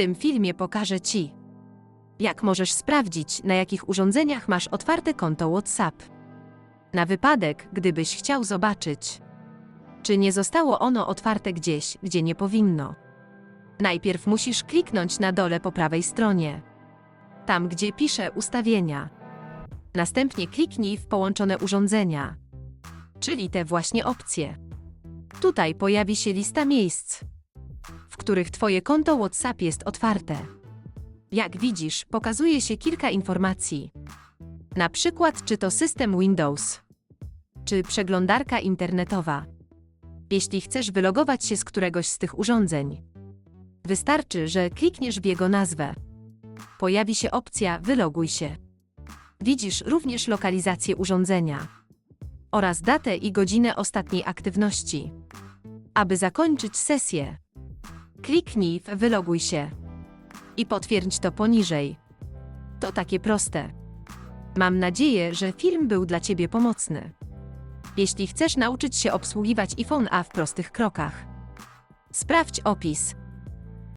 tym filmie pokażę Ci, jak możesz sprawdzić, na jakich urządzeniach masz otwarte konto WhatsApp. Na wypadek, gdybyś chciał zobaczyć, czy nie zostało ono otwarte gdzieś, gdzie nie powinno. Najpierw musisz kliknąć na dole po prawej stronie, tam gdzie pisze ustawienia. Następnie kliknij w połączone urządzenia, czyli te właśnie opcje. Tutaj pojawi się lista miejsc, których Twoje konto WhatsApp jest otwarte. Jak widzisz, pokazuje się kilka informacji. Na przykład, czy to system Windows, czy przeglądarka internetowa. Jeśli chcesz wylogować się z któregoś z tych urządzeń, wystarczy, że klikniesz w jego nazwę. Pojawi się opcja Wyloguj się. Widzisz również lokalizację urządzenia oraz datę i godzinę ostatniej aktywności. Aby zakończyć sesję, kliknij w Wyloguj się i potwierdź to poniżej. To takie proste. Mam nadzieję, że film był dla Ciebie pomocny. Jeśli chcesz nauczyć się obsługiwać iPhone A w prostych krokach, sprawdź opis.